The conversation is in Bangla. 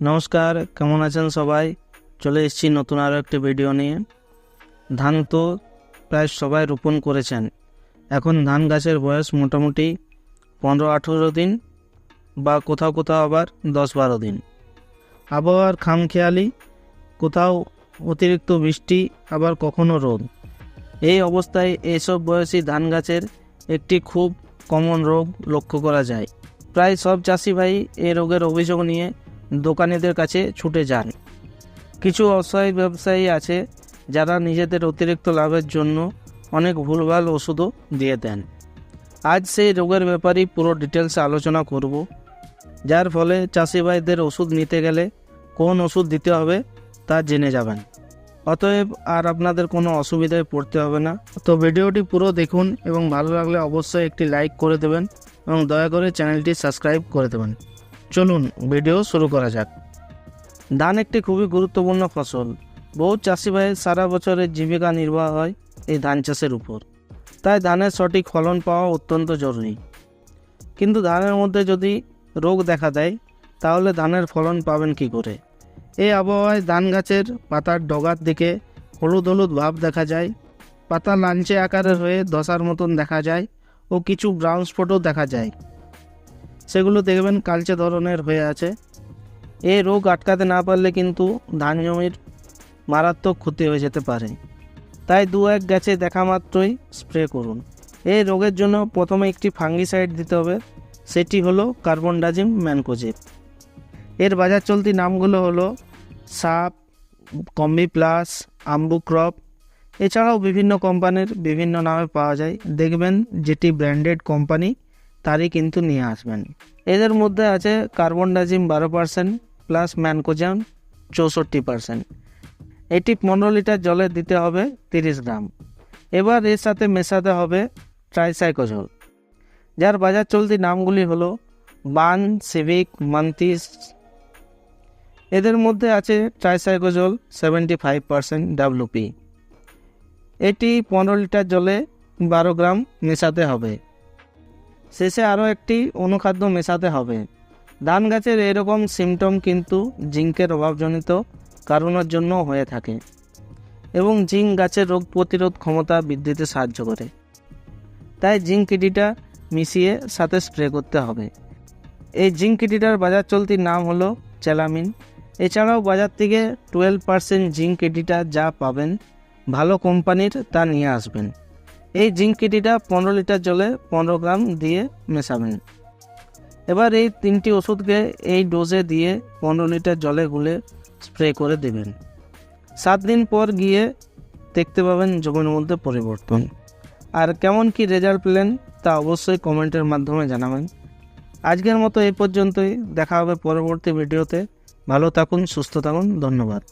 নমস্কার, কেমন আছেন সবাই? চলে এসেছি নতুন আরও একটি ভিডিও নিয়ে। ধান তো প্রায় সবাই রোপণ করেছেন। এখন ধান গাছের বয়স মোটামুটি পনেরো আঠেরো দিন বা কোথাও কোথাও আবার দশ বারো দিন। আবহাওয়ার খামখেয়ালি, কোথাও অতিরিক্ত বৃষ্টি, আবার কখনো রোদ। এই অবস্থায় এইসব বয়সী ধান গাছের একটি খুব কমন রোগ লক্ষ্য করা যায়। প্রায় সব চাষি ভাই এই রোগের অভিযোগ নিয়ে দোকানিদের কাছে ছুটে যান। কিছু অসহায় ব্যবসায়ী আছে যারা নিজেদের অতিরিক্ত লাভের জন্য অনেক ভুলভাল ওষুধও দিয়ে দেন। আজ সেই রোগের ব্যাপারেই পুরো ডিটেলসে আলোচনা করব, যার ফলে চাষি ভাইদের ওষুধ নিতে গেলে কোন ওষুধ দিতে হবে তা জেনে যাবেন। অতএব আর আপনাদের কোনো অসুবিধায় পড়তে হবে না। তো ভিডিওটি পুরো দেখুন এবং ভালো লাগলে অবশ্যই একটি লাইক করে দেবেন এবং দয়া করে চ্যানেলটি সাবস্ক্রাইব করে দেবেন। চলুন ভিডিও শুরু করা যাক। ধান একটি খুবই গুরুত্বপূর্ণ ফসল। বহু চাষি ভাইয়ের সারা বছরের জীবিকা নির্বাহ হয় এই ধান চাষের উপর। তাই ধানের সঠিক ফলন পাওয়া অত্যন্ত জরুরি। কিন্তু ধানের মধ্যে যদি রোগ দেখা দেয়, তাহলে ধানের ফলন পাবেন কি করে? এই আবহাওয়ায় ধান গাছের পাতার ডগার দিকে হলুদ হলুদ ভাব দেখা যায়, পাতা লাঞ্চে আকারের হয়ে দশার মতন দেখা যায় ও কিছু ব্রাউন স্পটও দেখা যায়। সেগুলো দেখবেন কালচে ধরনের হয়ে আছে। এই রোগ আটকাতে না পারলে কিন্তু ধান জমির মারাত্মক ক্ষতি হয়ে যেতে পারে। তাই দু এক গাছে দেখা মাত্রই স্প্রে করুন। এই রোগের জন্য প্রথমে একটি ফাঙ্গিসাইড দিতে হবে। সেটি হলো কার্বন ডাজিম ম্যানকোজেব। এর বাজার চলতি নামগুলো হলো সাপ কম্বি প্লাস আম্বু ক্রপ এছাড়াও বিভিন্ন কোম্পানির বিভিন্ন নামে পাওয়া যায়। দেখবেন যেটি ব্র্যান্ডেড কোম্পানি তারই কিন্তু নিয়ে আসবেন। এদের মধ্যে আছে কার্বন ডাইজিম বারো পার্সেন্ট প্লাস ম্যানকোজাম চৌষট্টি পার্সেন্ট এটি পনেরো লিটার জলে দিতে হবে তিরিশ গ্রাম। এবার এর সাথে মেশাতে হবে ট্রাইসাইকোজল যার বাজার চলতি নামগুলি হলো বান, সিভিক, মান্তিস। এদের মধ্যে আছে tricyclazole seventy five percent WP এটি পনেরো লিটার জলে বারো গ্রাম মেশাতে হবে। শেষে আরও একটি অনুখাদ্য মেশাতে হবে। ধান গাছের এরকম সিমটম কিন্তু জিঙ্কের অভাবজনিত কারণের জন্য হয়ে থাকে এবং জিঙ্ক গাছের রোগ প্রতিরোধ ক্ষমতা বৃদ্ধিতে সাহায্য করে। তাই জিঙ্ক কিটিটা মিশিয়ে সাথে স্প্রে করতে হবে। এই জিঙ্ক কিটিটার বাজার চলতির নাম হলো চ্যালামিন। এছাড়াও বাজার থেকে টুয়েলভ পার্সেন্ট জিঙ্ক কিটিটা যা পাবেন, ভালো কোম্পানির তা নিয়ে আসবেন। এই জিঙ্ক কিটিটা পনেরো লিটার জলে পনেরো গ্রাম দিয়ে মেশাবেন। এবার এই তিনটি ওষুধকে এই ডোজে দিয়ে পনেরো লিটার জলে গুলে স্প্রে করে দেবেন। সাত দিন পর গিয়ে দেখতে পাবেন জমির মধ্যে পরিবর্তন। আর কেমন কি রেজাল্ট পেলেন তা অবশ্যই কমেন্টের মাধ্যমে জানাবেন। আজকের মতো এই পর্যন্তই, দেখা হবে পরবর্তী ভিডিওতে। ভালো থাকুন, সুস্থ থাকুন, ধন্যবাদ।